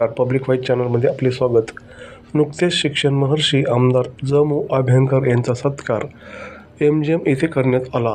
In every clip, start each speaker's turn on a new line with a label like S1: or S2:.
S1: Public vice चॅनलमध्ये आपले स्वागत. नुकतेच शिक्षण महर्षी आमदार जमू अभ्यंकर यांचा सत्कार एम जी एम येथे करण्यात आला.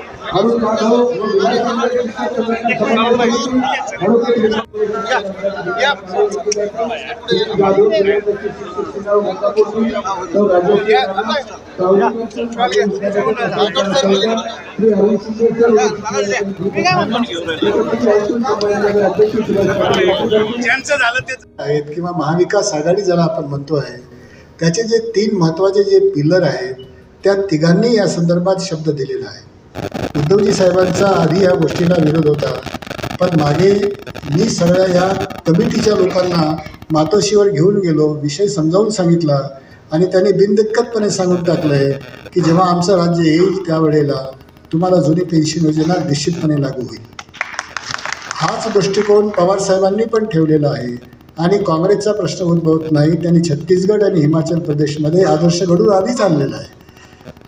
S2: आहेत किंवा महाविकास आघाडी ज्याला आपण म्हणतो आहे त्याचे जे तीन महत्त्वाचे जे पिलर आहेत त्या तिघांनी या संदर्भात शब्द दिलेला आहे. उद्धवजी साहेबांचा आधी या गोष्टीला विरोध होता. पण मागे मी सगळ्या या कमिटीच्या लोकांना मातोश्रीवर घेऊन गेलो विषय समजावून सांगितला आणि त्यांनी बिनदिक्कतपणे सांगून टाकलं आहे की जेव्हा आमचं राज्य येईल त्यावेळेला तुम्हाला जुनी पेन्शन योजना निश्चितपणे लागू होईल. हाच दृष्टिकोन पवार साहेबांनी पण ठेवलेला आहे आणि काँग्रेसचा प्रश्न उद्भवत नाही त्यांनी छत्तीसगड आणि हिमाचल प्रदेशमध्ये आदर्श घडून आधीच आणलेला आहे.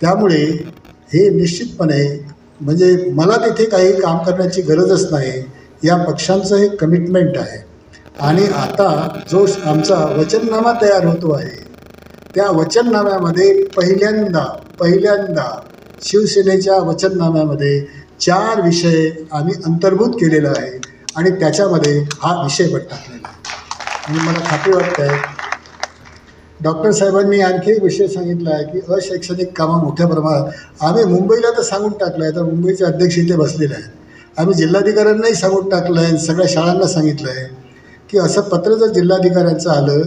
S2: त्यामुळे हे निश्चितपणे म्हणजे मला तिथे काही काम करण्याची गरजच नाही. या पक्षांचं हे कमिटमेंट आहे. आणि आता जो आमचा वचननामा तयार होतो आहे त्या वचननाम्यामध्ये पहिल्यांदा पहिल्यांदा शिवसेनेच्या वचननाम्यामध्ये चार विषय आम्ही अंतर्भूत केलेला आहे. आणि त्याच्यामध्ये हा विषय पण टाकलेला आहे. आणि मला खात्री वाटत आहे डॉक्टर साहेबांनी आणखी एक विषय सांगितला आहे की अशैक्षणिक कामं मोठ्या प्रमाणात आम्ही मुंबईला तर सांगून टाकलं आहे तर मुंबईचे अध्यक्ष इथे बसलेले आहेत. आम्ही जिल्हाधिकाऱ्यांनाही सांगून टाकलं आहे सगळ्या शाळांना सांगितलं आहे की असं पत्र जर जिल्हाधिकाऱ्यांचं आलं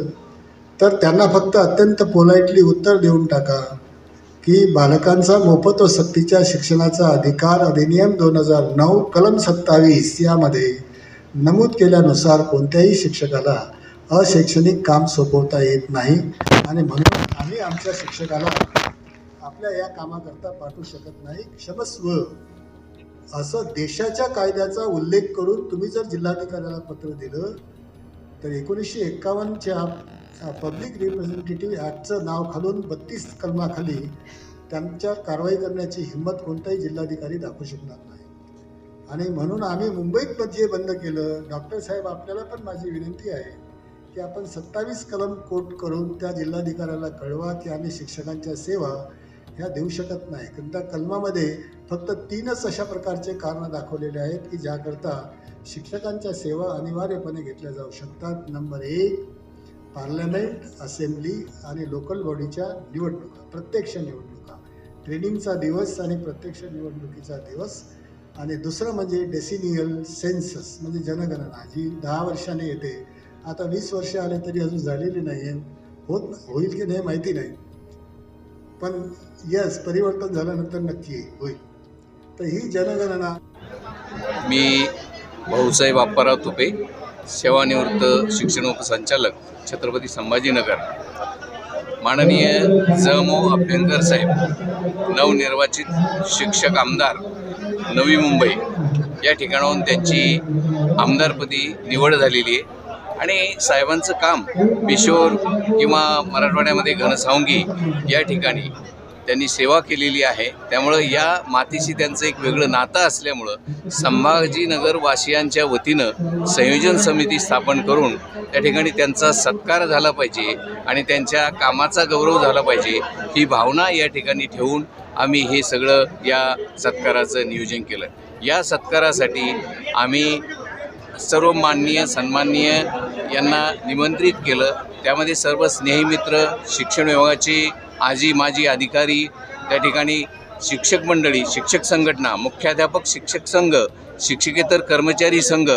S2: तर त्यांना फक्त अत्यंत पोलाइटली उत्तर देऊन टाका की बालकांचा मोफत व सक्तीच्या शिक्षणाचा अधिकार अधिनियम दोन हजार नऊ कलम सत्तावीस यामध्ये नमूद केल्यानुसार कोणत्याही शिक्षकाला अशैक्षणिक काम सोपवता येत नाही आणि म्हणून आम्ही आमच्या शिक्षकाला आपल्या या कामाकरता पाठवू शकत नाही. क्षमस्व असं देशाच्या कायद्याचा उल्लेख करून तुम्ही जर जिल्हाधिकाऱ्याला पत्र दिलं तर एकोणीसशे एक्कावन्नच्या पब्लिक रिप्रेझेंटेटिव्ह ॲक्टचं नाव खालून बत्तीस कलमाखाली त्यांच्या कारवाई करण्याची हिंमत कोणताही जिल्हाधिकारी दाखवू शकणार नाही. आणि म्हणून आम्ही मुंबईत पण जे बंद केलं डॉक्टर साहेब आपल्याला पण माझी विनंती आहे. की आपण सत्तावीस कलम कोट करून त्या जिल्हाधिकाऱ्याला कळवा की आम्ही शिक्षकांच्या सेवा ह्या देऊ शकत नाही. कारण त्या कलमामध्ये फक्त तीनच अशा प्रकारचे कारणं दाखवलेले आहेत की ज्याकरता शिक्षकांच्या सेवा अनिवार्यपणे घेतल्या जाऊ शकतात. नंबर एक पार्लमेंट असेंब्ली आणि लोकल बॉडीच्या निवडणुका प्रत्यक्ष निवडणुका. ट्रेनिंगचा दिवस आणि प्रत्यक्ष निवडणुकीचा दिवस. आणि दुसरं म्हणजे डेसिनियल सेन्सस म्हणजे जनगणना जी दहा वर्षाने येते. आता वीस वर्ष आले तरी अजून झालेली नाही आहे होत होईल की नाही माहिती नाही. पण यस परिवर्तन झाल्यानंतर नक्की होईल. तर ही जनगणना
S3: मी भाऊसाहेब बाप्पाराव तुपे सेवानिवृत्त शिक्षण उपसंचालक छत्रपती संभाजीनगर. माननीय ज मो अभ्यंकर साहेब नवनिर्वाचित शिक्षक आमदार नवी मुंबई. या ठिकाणाहून त्यांची आमदारपदी निवड झालेली आहे. आणि साहेबांचं काम बिशोर किंवा मराठवाड्यामध्ये घनसावंगी या ठिकाणी त्यांनी सेवा केलेली आहे. त्यामुळं या मातीशी त्यांचं एक वेगळं नातं असल्यामुळं संभाजीनगर वासियांच्या वतीनं संयोजन समिती स्थापन करून त्या ठिकाणी त्यांचा सत्कार झाला पाहिजे आणि त्यांच्या कामाचा गौरव झाला पाहिजे ही भावना या ठिकाणी ठेवून आम्ही हे सगळं या सत्काराचं नियोजन केलं. या सत्कारासाठी आम्ही सर्व माननीय सन्माननीय यांना निमंत्रित केलं. त्यामध्ये सर्व स्नेहीमित्र शिक्षण विभागाचे आजी माजी अधिकारी त्या ठिकाणी शिक्षक मंडळी शिक्षक संघटना मुख्याध्यापक शिक्षक संघ शिक्षकेतर कर्मचारी संघ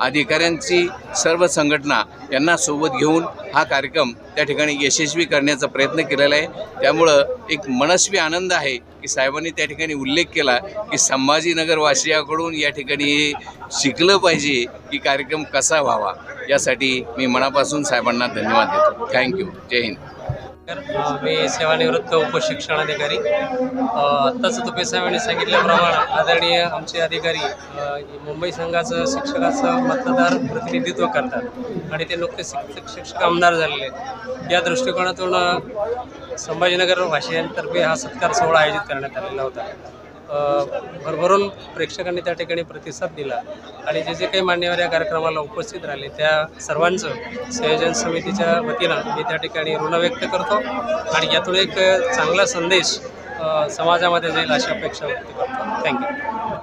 S3: अधिकाऱ्यांची सर्व संघटना यांना सोबत घेऊन हा कार्यक्रम त्या ठिकाणी यशस्वी करण्याचा प्रयत्न केलेला आहे. त्यामुळं एक मनस्वी आनंद आहे की साहेबांनी त्या ठिकाणी उल्लेख केला की संभाजीनगरवासियाकडून या ठिकाणी हे शिकलं पाहिजे की कार्यक्रम कसा व्हावा. यासाठी मी मनापासून साहेबांना धन्यवाद देतो. थँक्यू जय हिंद.
S4: मी सेवानिवृत्त उपशिक्षण अधिकारी. आत्ताच तुपे साहेबांनी सांगितल्याप्रमाणे आदरणीय आमचे अधिकारी मुंबई संघाचं शिक्षकाचं मतदार प्रतिनिधित्व करतात आणि ते नुकते शिक्षक शिक्षक आमदार झालेले आहेत. या दृष्टिकोनातून संभाजीनगर वासियांतर्फे हा सत्कार सोहळा आयोजित करण्यात आलेला होता. भरभरून प्रेक्षकांनी त्या ठिकाणी प्रतिसाद दिला. आणि जे जे काही मान्यवर या कार्यक्रमाला उपस्थित राहिले त्या सर्वांचं संयोजन समितीच्या वतीनं मी त्या ठिकाणी ऋण व्यक्त करतो. आणि यातून एक चांगला संदेश समाजामध्ये जाईल अशी अपेक्षा व्यक्त करतो. थँक्यू